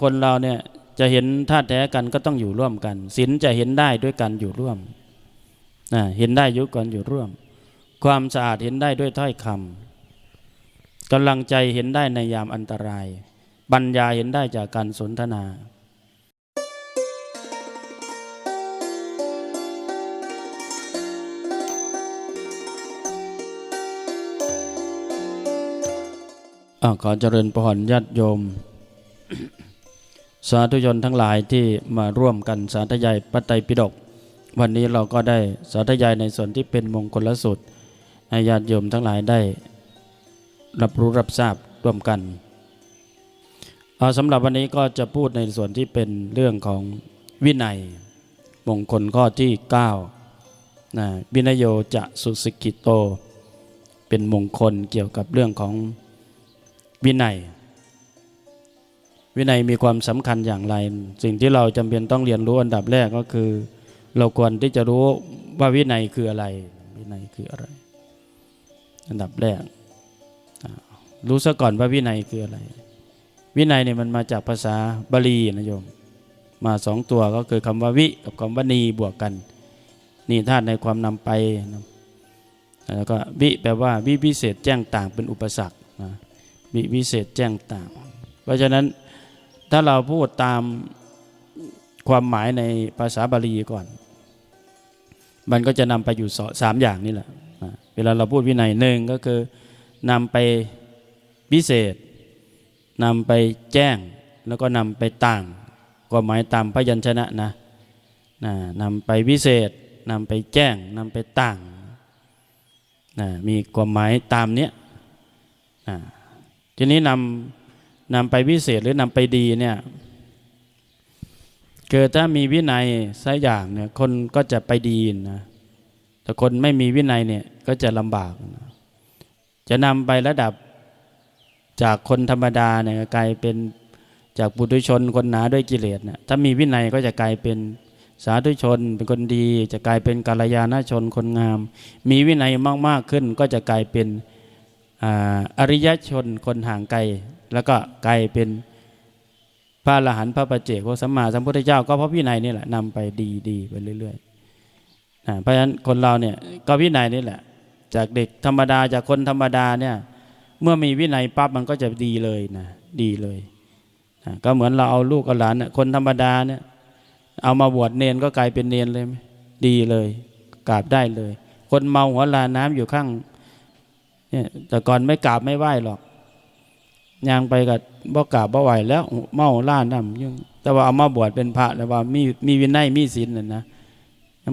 คนเราเนี่ยจะเห็นธาตุแท้กันก็ต้องอยู่ร่วมกันศีลจะเห็นได้ด้วยกันอยู่ร่วมนะเห็นได้ยุกันอยู่ร่วม ความสะอาดเห็นได้ด้วยถ้อยคำกำลังใจเห็นได้ในยามอันตราย ปัญญาเห็นได้จากการสนทนาอาขอเจริญพรญาติโยม สาธุชนทั้งหลายที่มาร่วมกันสาธยายพระไตรปิฎกวันนี้เราก็ได้สาธยายในส่วนที่เป็นมงคลสุดให้ญาติโยมทั้งหลายได้ รับรู้รับทราบร่วมกันเอาสำหรับวันนี้ก็จะพูดในส่วนที่เป็นเรื่องของวินัย มงคลข้อที่9นะวินยโยจะสุสิกิโต เป็นมงคลเกี่ยวกับเรื่องของวินัย วินัยมีความสำคัญอย่างไร สิ่งที่เราจำเป็นต้องเรียนรู้อันดับแรกก็คือ เราควรที่จะรู้ว่าวินัยคืออะไร วินัยคืออะไร อันดับแรก รู้ซะก่อนว่าวินัยคืออะไร วินัยเนี่ยมันมาจากภาษาบาลีนะโยม มาสองตัวก็คือคำว่าวิ กับคำว่านีบวกกัน นี่ธาตุในความนำไปนะแล้วก็วิแปลว่าวิพิเศษแจ้งต่างเป็นอุปสรรคนะวิวิเศษแจ้งต่าง เพราะฉะนั้น ถ้าเราพูดตามความหมายในภาษาบาลีก่อน มันก็จะนำไปอยู่สามอย่างนี่แหละเวลาเราพูดวินัยหนึ่งก็คือนำไปวิเศษนำไปแจ้งแล้วก็นำไปต่างความหมายตามพยัญชนะนะนะนำไปวิเศษนำไปแจ้งนำไปต่างนะมีความหมายตามเนี้ยนะทีนี้นำ นำไปวิเศษหรือนำไปดีเนี่ยเกิดถ้ามีวินัยสักอย่างเนี่ยคนก็จะไปดีนะแต่คนไม่มีวินัยเนี่ยก็จะลำบากนะจะนำไประดับจากคนธรรมดาเนี่ยกลายเป็นจากปุถุชนคนหนาด้วยกิเลสเนี่ยถ้ามีวินัยก็จะกลายเป็นสาธุชนเป็นคนดี จะกลายเป็นกัลยาณชนคนงาม มีวินัยมาก ๆ ขึ้นก็จะกลายเป็นอริยชนคนห่างไกล แล้วก็กลายเป็นพระอรหันต์พระปัจเจกพระสัมมาสัมพุทธเจ้า ก็เพราะวินัยนี่แหละนำไปดีดีไปเรื่อยๆเพราะฉะนั้นคนเราเนี่ยก็วินัยนี่แหละ จากเด็กธรรมดาจากคนธรรมดาเนี่ย เมื่อมีวินัยปั๊บมันก็จะดีเลยนะดีเลยนะก็เหมือนเราเอาลูกเอาหลานคนธรรมดาเนี่ย เอามาบวชเนนก็กลายเป็นเนนเลยดีเลยกราบได้เลย คนเมาหัวลาน้ำอยู่ข้างเนี่ยแต่ก่อนไม่กราบไม่ไหว้หรอก ยางไปกับบ่กราบบ่ไหวแล้วเมาล่าน้ำยังแต่ว่าเอามาบวชเป็นพระแล้วว่ามีมีวินัยมีศีลน่ะนะ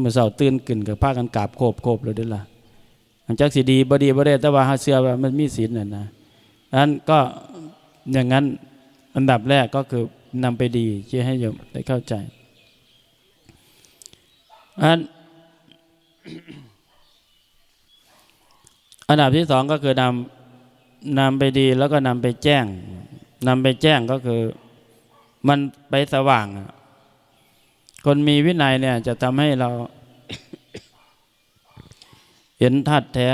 เมื่อเสาตื่นขึ้นกับพากันกราบโคบโคบเลยด้วยล่ะหลังจากสีดีบดีบดีแต่ว่าหาเชื่อว่ามันมีศีลน่ะนะนั้นก็อย่างนั้นอันดับแรกก็คือนำไปดีเชื่อให้โยมได้เข้าใจอันอันดับที่สองก็คือนำ นำไปดีแล้วก็นำไปแจ้งนำไปแจ้งก็คือมันไปสว่าง คนมีวินัยเนี่ยจะทำให้เรา เห็นธาตุแท้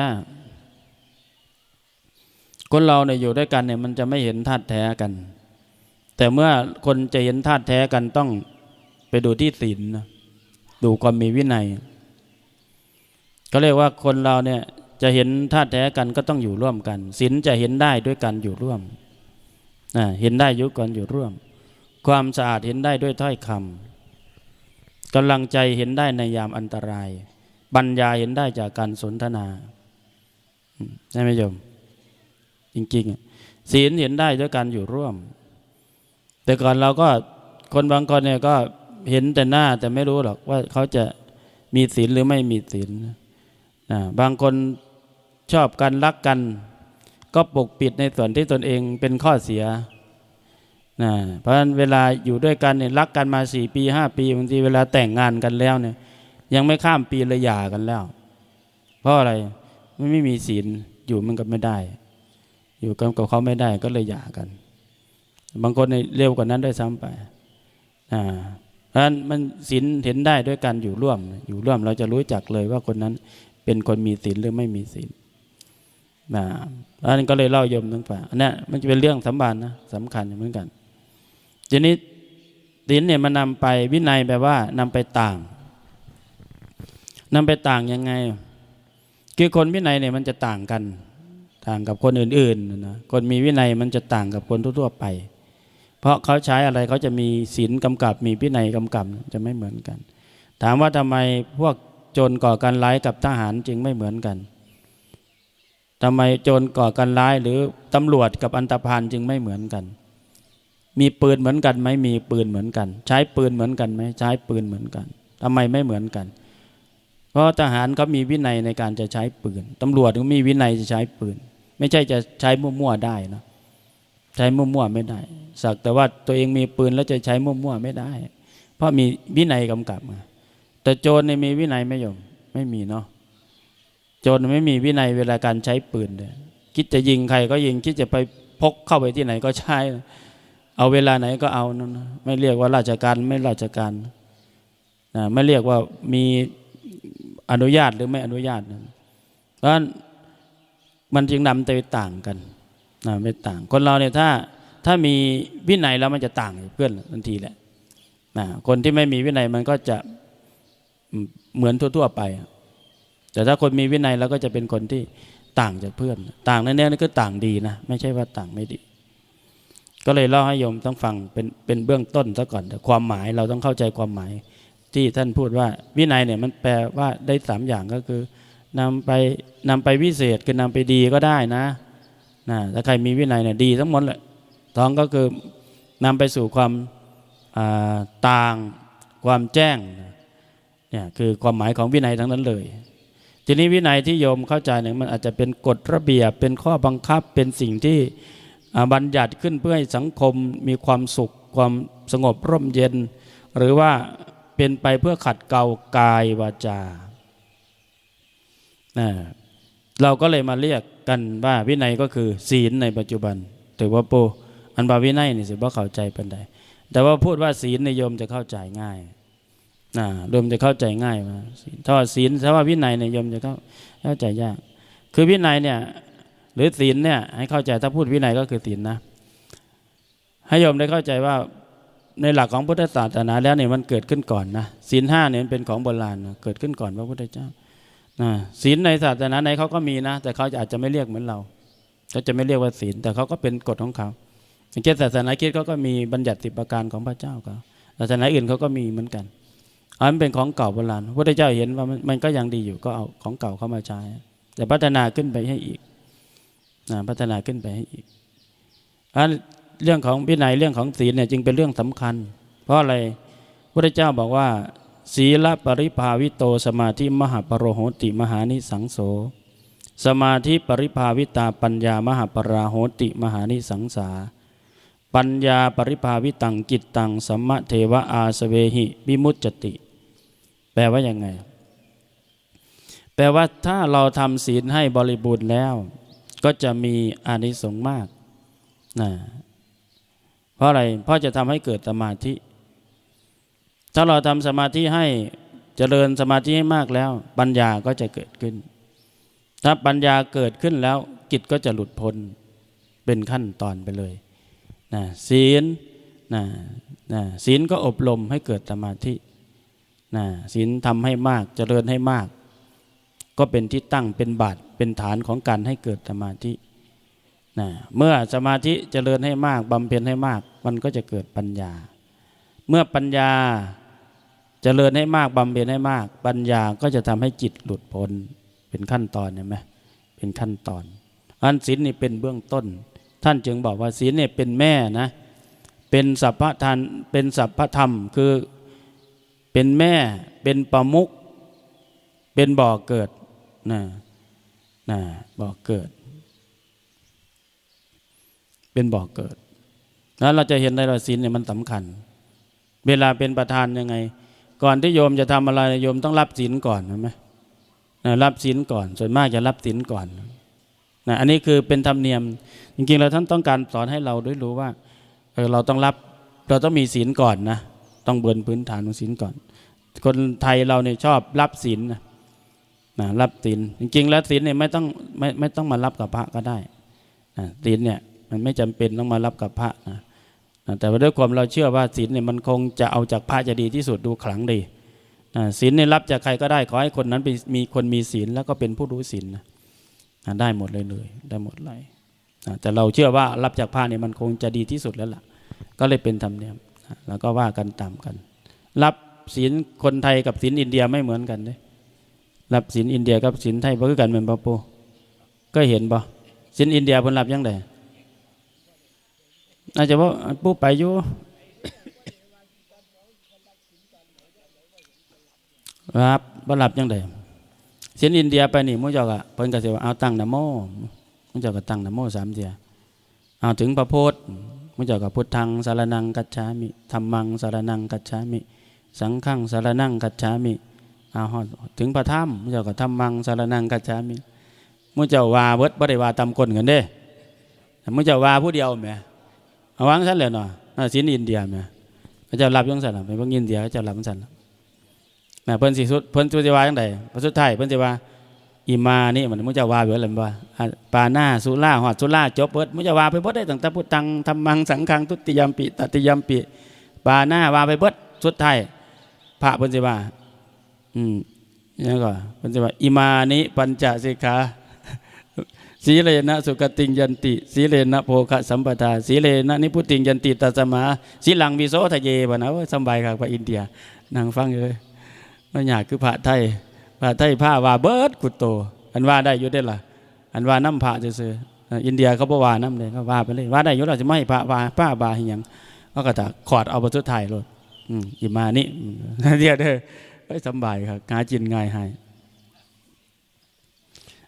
คนเราเนี่ยอยู่ด้วยกันเนี่ยมันจะไม่เห็นธาตุแท้กัน แต่เมื่อคนจะเห็นธาตุแท้กันต้องไปดูที่ศีลดูความมีวินัยก็เรียกว่าคนเราเนี่ย จะเห็นธาตุแท้กันก็ต้องอยู่ร่วมกันศีลจะเห็นได้ด้วยกันอยู่ร่วมเห็นได้ยุกันอยู่ร่วม ความสะอาดเห็นได้ด้วยถ้อยคำกำลังใจเห็นได้ในยามอันตราย ปัญญาเห็นได้จากการสนทนาใช่ไหมโยม จริงๆศีลเห็นได้ด้วยกันอยู่ร่วม แต่ก่อนเราก็คนบางคนเนี่ยก็เห็นแต่หน้าแต่ไม่รู้หรอกว่าเขาจะมีศีลหรือไม่มีศีลนะบางคน ชอบกันรักกัน ก็ปกปิดในส่วนที่ตนเองเป็นข้อเสียนะเพราะฉะนั้นเวลาอยู่ด้วยกันเนี่ยรักกันมาสี่ปีห้าปีบางทีเวลาแต่งงานกันแล้วเนี่ย ยังไม่ข้ามปีเลยหย่ากันแล้ว เพราะอะไรไม่ไม่มีศีลอยู่มันก็ไม่ได้ อยู่กันกับเขาไม่ได้ก็เลยหย่ากัน บางคนในเร็วกว่านั้นได้ซ้ำไปอ่าเพราะฉะนั้นมันศีลเห็นได้ด้วยกันอยู่ร่วม อยู่ร่วมเราจะรู้จักเลยว่าคนนั้นเป็นคนมีศีลหรือไม่มีศีล นะอันนั้นก็เลยเล่ายมทั้งฝ่าอันนี้มันจะเป็นเรื่องสำคัญนะสำคัญเหมือนกันทีนี้ศีลเนี่ยมันนำไปวินัยแปลว่านำไปต่างนำไปต่างยังไง คือคนวินัยเนี่ยมันจะต่างกัน ต่างกับคนอื่นๆนะคนมีวินัยมันจะต่างกับคนทั่วๆไป เพราะเขาใช้อะไรเขาจะมีศีลกำกับ มีวินัยกำกับจะไม่เหมือนกัน ถามว่าทำไมพวกโจรก่อการร้ายกับทหารจึงไม่เหมือนกัน ทำไมโจรก่อการร้ายหรือตำรวจกับอันตพานจึงไม่เหมือนกัน มีปืนเหมือนกันไหมมีปืนเหมือนกัน ใช้ปืนเหมือนกันไหมใช้ปืนเหมือนกันทำไมไม่เหมือนกัน เพราะทหารเขามีวินัยในการจะใช้ปืนตำรวจก็มีวินัยจะใช้ปืน ไม่ใช่จะใช้มั่วๆได้นะใช้มั่วๆไม่ได้ สักแต่ว่าตัวเองมีปืนแล้วจะใช้มั่วๆไม่ได้ เพราะมีวินัยกำกับมาแต่โจรเนี่ยมีวินัยไม่ยอมไม่มีเนาะ จรไม่มีวินัยเวลาการใช้ปืนเลยคิดจะยิงใครก็ยิง คิดจะไปพกเข้าไปที่ไหนก็ใช้ เอาเวลาไหนก็เอานั่นไม่เรียกว่าราชการไม่ราชการนะไม่เรียกว่ามีอนุญาตหรือไม่อนุญาตนะเพราะมันจึงนำไปต่างกันนะไม่ต่าง คนเราเนี่ยถ้าถ้ามีวินัยแล้วมันจะต่างเพื่อนทันทีแหละนะคนที่ไม่มีวินัยมันก็จะเหมือนทั่ว ๆ ไป แต่ถ้าคนมีวินัยแล้วก็จะเป็นคนที่ต่างจากเพื่อน ต่างแน่ๆนี่ก็ต่างดีนะ ไม่ใช่ว่าต่างไม่ดี ก็เลยเล่าให้โยมต้องฟังเป็นเป็นเบื้องต้นซะก่อนแต่ความหมายเราต้องเข้าใจความหมาย ที่ท่านพูดว่าวินัยเนี่ยมันแปลว่าได้สามอย่างก็คือนำไปนำไปวิเศษคือนำไปดีก็ได้นะนะถ้าใครมีวินัยเนี่ยดีทั้งหมดแหละท้องก็คือนำไปสู่ความต่างความแจ้งเนี่ยคือความหมายของวินัยทั้งนั้นเลย ทีนี้วินัยที่โยมเข้าใจเนี่ยมันอาจจะเป็นกฎระเบียบ เป็นข้อบังคับเป็นสิ่งที่บัญญัติขึ้นเพื่อให้สังคมมีความสุขความสงบร่มเย็น หรือว่าเป็นไปเพื่อขัดเกลากายวาจาเราก็เลยมาเรียกกันว่าวินัยก็คือศีลในปัจจุบันถือว่าโปอันบาวินัยนี่สิว่าเข้าใจเป็นใดแต่ว่าพูดว่าศีลในโยมจะเข้าใจง่าย นะโยมจะเข้าใจง่ายว่าถ้าศีลถ้าว่าวินัยในโยมจะเข้าเข้าใจยาก คือวินัยเนี่ย หรือศีลเนี่ยให้เข้าใจถ้าพูดวินัยก็คือศีลนะ ให้โยมได้เข้าใจว่าในหลักของพุทธศาสนาแล้วเนี่ยมันเกิดขึ้นก่อนนะศีลห้าเนี่ยเป็นของโบราณเกิดขึ้นก่อนพระพุทธเจ้าศีลในศาสนาในเขาก็มีนะ แต่เขาอาจจะไม่เรียกเหมือนเราเขาจะไม่เรียกว่าศีลแต่เขาก็เป็นกฎของเขาอย่างเช่นศาสนาคริสต์เขาก็มีบัญญัติสิบประการของพระเจ้าเขาศาสนาอื่นเขาก็มีเหมือนกัน อันเป็นของเก่าโบราณพระพุทธเจ้าเห็นว่ามันก็ยังดีอยู่ก็เอาของเก่าเข้ามาใช้ แต่พัฒนาขึ้นไปให้อีกพัฒนาขึ้นไปให้อีกอันเรื่องของวินัยเรื่องของศีลเนี่ยจึงเป็นเรื่องสำคัญ เพราะอะไรพระเจ้าบอกว่า ศีลปริภาวิโตสมาธิมหาปรโหติมหานิสังโส สมาธิปริภาวิตาปัญญามหาปราโหติมหานิสังสา ปัญญาปริภาวิตังจิตตังสัมมะเทวะอาสเวหิวิมุตจติ ลว่ายังไง แปลว่าถ้าเราทำศีลให้บริบูรณ์แล้ว ก็จะมีอานิสงส์มากนะเพราะอะไร เพราะจะทำให้เกิดสมาธิ ถ้าเราทำสมาธิให้เจริญสมาธิให้มากแล้ว ปัญญาก็จะเกิดขึ้น ถ้าปัญญาเกิดขึ้นแล้วจิตก็จะหลุดพ้นเป็นขั้นตอนไปเลยนะศีลนะนะศีลก็อบรมให้เกิดสมาธิ นะศีลทำให้มากเจริญให้มาก ก็เป็นที่ตั้งเป็นบาทเป็นฐานของการให้เกิดสมาธินะเมื่อสมาธิเจริญให้มากบำเพ็ญให้มาก มันก็จะเกิดปัญญา เมื่อปัญญาเจริญให้มากบำเพ็ญให้มาก ปัญญาก็จะทำให้จิตหลุดพ้นเป็นขั้นตอนเห็นไหมเป็นขั้นตอนอันศีลนี่เป็นเบื้องต้น ท่านจึงบอกว่าศีลเนี่ยเป็นแม่นะเป็นสัพพทานเป็นสัพพธรรมคือ เป็นแม่เป็นประมุขเป็นบ่อเกิดนะนะบ่อเกิด เป็นบ่อเกิดแล้วเราจะเห็นได้ว่าศีลเนี่ยมันสำคัญ เวลาเป็นประธานยังไง ก่อนที่โยมจะทำอะไรโยมต้องรับศีลก่อนใช่ไหมนะรับศีลก่อน ส่วนมากจะรับศีลก่อนนะอันนี้คือเป็นธรรมเนียม จริงๆแล้วท่านต้องการสอนให้เราด้วยรู้ว่าเออเราต้องรับเราต้องมีศีลก่อนนะ ต้องเบือนพื้นฐานของศีลก่อน คนไทยเราเนี่ยชอบรับศีลนะนะรับศีลจริงๆ แล้วศีลเนี่ยไม่ต้องไม่ไม่ต้องมารับกับพระก็ได้ศีลเนี่ยมันไม่จำเป็นต้องมารับกับพระนะนะแต่ด้วยความเราเชื่อว่าศีลเนี่ยมันคงจะเอาจากพระจะดีที่สุดดูขลังดีนะศีลเนี่ยรับจากใครก็ได้ขอให้คนนั้นไปมีคนมีศีลแล้วก็เป็นผู้รู้ศีลนะนะได้หมดเลยเลยได้หมดเลยนะแต่เราเชื่อว่ารับจากพระเนี่ยมันคงจะดีที่สุดแล้วล่ะ ก็เลยเป็นธรรมเนียม แล้วก็ว่ากันตามกัน รับศีลคนไทยกับศีลอินเดียไม่เหมือนกันเลยรับศีลอินเดียกับศีลไทยบ่คือกันเหมือนปะปูก็เห็นบ่ศีลอินเดียเพิ่นรับยังไงอาจจะว่าปูไปอยู่รับบ่รับยังไงศีลอินเดียไปนี่มุจอกอะเพิ่นก็สิว่าเอาตั้งนะโมมุจอกก็ตั้งนะโมสามเทียเอาถึงพระโพธิ มุจอกก็พุทธังสารนังกัจฉามิธรรมังสารนังกัจฉามิ สังฆังสารนังกัจฉามิเอาฮอดถึงพระธรรมมุเจ้าก็ธรรมังสารนังกัจฉามิมุเจ้าว่าเบิดบ่ได้ว่าตำก้นกันเด้มุเจ้าว่าผู้เดียวแหมเอาวางซั่นเลยเนาะอ่าศีลอินเดียแหมพระเจ้ารับยังซั่นไปเบิ่งอินเดียพระเจ้ารับจังซั่นล่ะน่ะเพิ่นสิสุดเพิ่นสิว่าจังไดพระสุดท้ายเพิ่นสิว่า อิมานี่มันมุจาวาเบิดแล้วบ่าปาหน้าสุราฮอดสุราจบเบิดมุจาวาไปเบิดได้ตั้งแต่พุทธังธรรมังสังฆังทุติยมปิตติยมปิปาหน้าวาไปเบิดสุดท้ายพระพิ่นสิว่าอืมยังก็เพิ่นสิว่าอิมานิปัญจสิกขาสีเลนะสุกติงยันติ สีเลนะโภคะสัมปทา สีเลนะนิพุติงยันติตัสมาสีหลังวิโสทะเยบนะว่าสบายครับพระอินเดียนั่งฟังเลยมันอยากคือพระไทย พระไทยผ้าว่าเบิดกุตโต อันว่าได้อยู่ได้ล่ะ อันว่าน้ำพระซื่ออินเดียเขาบ่ว่าน้ำเลยเขาว่าไปเลยว่าได้อยู่เราจะไม่ให้พระว่าป้าบาหิยังก็กระตะขอดเอาประสุดท้ายเลยอืมอิมานี่เดียวเด้อเอ้ยสบายครับหาจินง่ายให้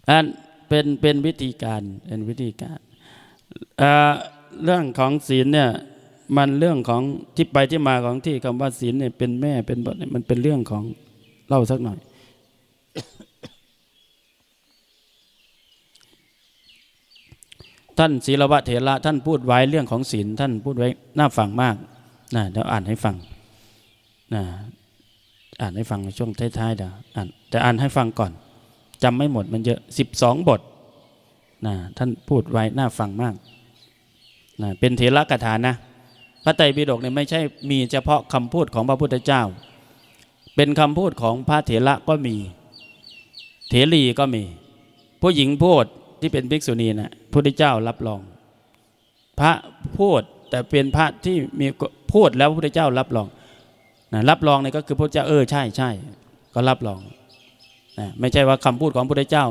อันเป็นเป็นวิธีการเป็นวิธีการเอ่อเรื่องของศีลเนี่ยมันเรื่องของที่ไปที่มาของที่คำว่าศีลเนี่ยเป็นแม่เป็นบทมันเป็นเรื่องของเล่าสักหน่อย ท่านศีลวะเถระท่านพูดไว้เรื่องของศีลท่านพูดไว้น่าฟังมากนะเดี๋ยวอ่านให้ฟังนะอ่านให้ฟังในช่วงท้ายๆเดี๋ยวอ่านแต่อ่านให้ฟังก่อนจำไม่หมดมันเยอะสิบสองบทนะท่านพูดไว้น่าฟังมากนะเป็นเถระกถานะ พระไตรปิฎกเนี่ยไม่ใช่มีเฉพาะคำพูดของพระพุทธเจ้า เป็นคำพูดของพระเถระก็มี เถรีก็มี ผู้หญิงพูดที่เป็นภิกษุณีนะพระพุทธเจ้ารับรอง พระพูดแต่เป็นพระที่มีพูดแล้วพระพุทธเจ้ารับรองนะรับรองเนี่ยก็คือพระเจ้าเออใช่ใช่ก็รับรองนะไม่ใช่ว่าคำพูดของพระพุทธเจ้า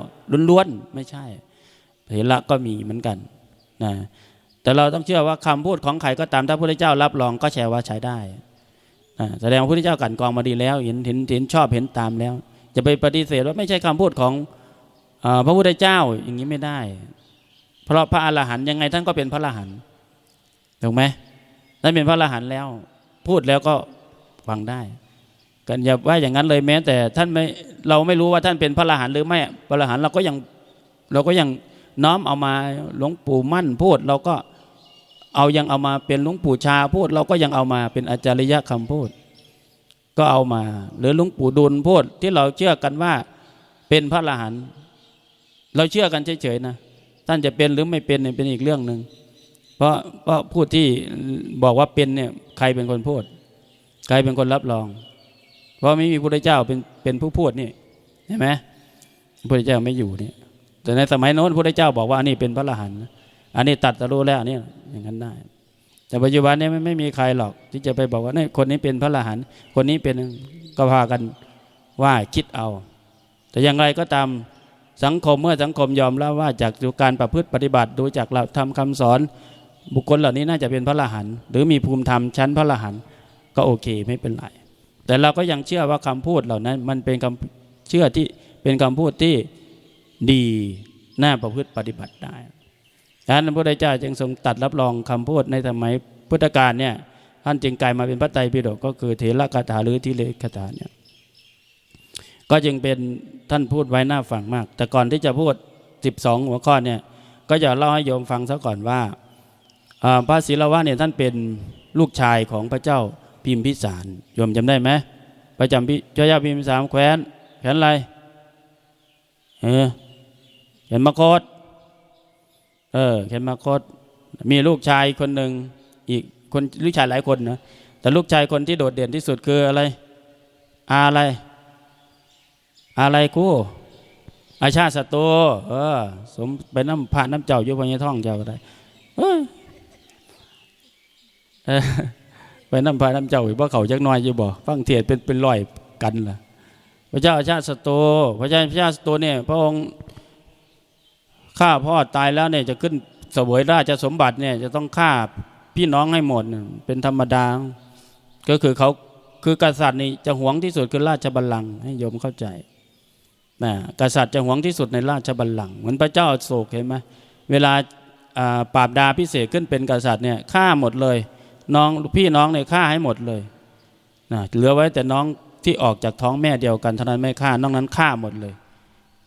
ล้วนๆไม่ใช่เถระก็มีเหมือนกันนะแต่เราต้องเชื่อว่าคำพูดของใครก็ตามถ้าพระพุทธเจ้ารับรองก็แชร์ว่าใช้ได้นะแสดงว่าพระพุทธเจ้ากันกองมาดีแล้ว เห็นเห็นเห็นชอบเห็นตามแล้ว จะไปปฏิเสธว่าไม่ใช่คำพูดของอพระพุทธเจ้าอย่างนี้ไม่ได้ เพราะพระอรหันต์ยังไงท่านก็เป็นพระอรหันต์ถูกไหมท่านเป็นพระอรหันต์แล้ว พูดแล้วก็ฟังได้กันอย่าว่าอย่างนั้นเลยแม้ แต่ท่านไม่เราไม่รู้ว่าท่านเป็นพระอรหันต์หรือไม่พระอรหันต์เราก็ยังเราก็ยังน้อมเอามาหลวงปู่มั่นพูดเราก็เอายังเอามาเป็นหลวงปู่ชาพูด เราก็ยังเอามาเป็นอาจาริยะคำพูด ก็เอามา หรือหลวงปู่ดุลพูดที่เราเชื่อกันว่าเป็นพระอรหันต์เราเชื่อกันเฉยๆนะท่านจะเป็นหรือไม่เป็นเนี่ยเป็นอีกเรื่องหนึ่งเพราะเพราะพูดที่บอกว่าเป็นเนี่ยใครเป็นคนพูด ใครเป็นคนรับรอง เพราะไม่มีพระเจ้าเป็นเป็นผู้พูดนี่เห็นไหมพระเจ้าไม่อยู่เนี่ยแต่ในสมัยโน้นพระเจ้าบอกว่าอันนี้เป็นพระอรหันต์อันนี้ตัดตรู้แล้วนี่อย่างนั้นได้ แต่ปัจจุบันนี้ไม่ไม่มีใครหรอก ที่จะไปบอกว่านี่คนนี้เป็นพระอรหันต์คนนี้เป็นก็พากันว่าคิดเอา แต่อย่างไรก็ตามสังคมเมื่อสังคมยอมรับว่าจากดูการประพฤติปฏิบัติดูจากหลักธรรมคาสอน บุคคลเหล่านี้น่าจะเป็นพระอรหันต์หรือมีภูมิธรรมชั้นพระอรหันต์ก็โอเคไม่เป็นไรแต่เราก็ยังเชื่อว่าคำพูดเหล่านั้น มันเป็นคำเชื่อที่เป็นคำพูดที่ดีน่าประพฤติปฏิบัติได้ นั้นพระพุทธเจ้าจึงทรงตัดรับรองคำพูดในสมัยพุทธกาลเนี่ยท่านจึงกลายมาเป็นพระไตรปิฎกก็คือเถระคาถาหรือทิเลคาถาเนี่ยก็จึงเป็นท่านพูดไว้หน้าฟังมาก แต่ก่อนที่จะพูด 12 หัวข้อเนี่ยก็จะเล่าให้โยมฟังซะก่อนว่าพระศิลวะเนี่ยท่านเป็นลูกชายของพระเจ้าพิมพิสารโยมจำได้ไหมประจำพิเจ้าย่าพิมพิสารแคว้นแขวนอะไรเออเห็นมคต เออเห็นมคต มีลูกชายคนหนึ่งอีกคนลูกชายหลายคนนะแต่ลูกชายคนที่โดดเด่นที่สุดคืออะไรอาอะไร อะไรกูอาชาติศัตรูเออ สมเป็นน้ำพระน้ำเจ้าอยู่พญท่องเจ้าก็ได้เออไปน้ำพระน้ำเจ้าอีกว่าเขาจักน้อยอยู่บ่ฟังเทศน์เป็นเป็นรอยกันล่ะ พระเจ้าอาชาติศัตรูพระเจ้าอาชาติศัตรูเนี่ย พระองค์ ฆ่าพ่อตายแล้วเนี่ยจะขึ้นเสวยราชสมบัติเนี่ยจะต้องฆ่าพี่น้องให้หมดเป็นธรรมดา ก็คือเขาคือกษัตริย์นี่จะหวงที่สุดคือราชบัลลังก์ให้โยมเข้าใจนะกษัตริย์จะหวงที่สุดในราชบัลลังก์เหมือนพระเจ้าโศกเห็นไหมเวลาอ่าปราบดาพิเศษขึ้นเป็นกษัตริย์เนี่ยฆ่าหมดเลยน้องพี่น้องเนี่ยฆ่าให้หมดเลยนะเหลือไว้แต่น้องที่ออกจากท้องแม่เดียวกันเท่านั้นไม่ฆ่านอกนั้นฆ่าหมดเลย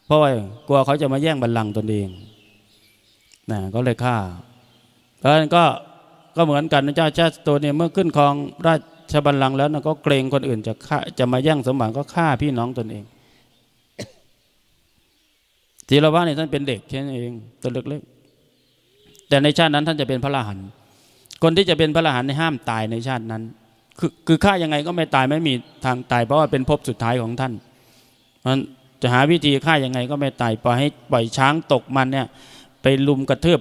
เพราะว่ากลัวเขาจะมาแย่งบัลลังก์ตนเองนะก็เลยฆ่า เพราะฉะนั้นก็ก็เหมือนกันนะเจ้าชาติตัวเนี่ยเมื่อขึ้นครองราชบัลลังก์แล้วนะก็เกรงคนอื่นจะฆ่าจะมาแย่งสมบัติก็ฆ่าพี่น้องตนเองทีลว่านี่ท่านเป็นเด็กแค่นั้นเองตัวเล็กๆแต่ในชาตินั้นท่านจะเป็นพระอรหันต์คนที่จะเป็นพระอรหันต์ในห้ามตายในชาตินั้น คือคือฆ่ายังไงก็ไม่ตายไม่มีทางตายเพราะว่าเป็นภพสุดท้ายของท่านมัน จะหาวิธีฆ่ายังไงก็ไม่ตายปล่อยให้ปล่อยช้างตกมันเนี่ยไปลุมกระเทืบ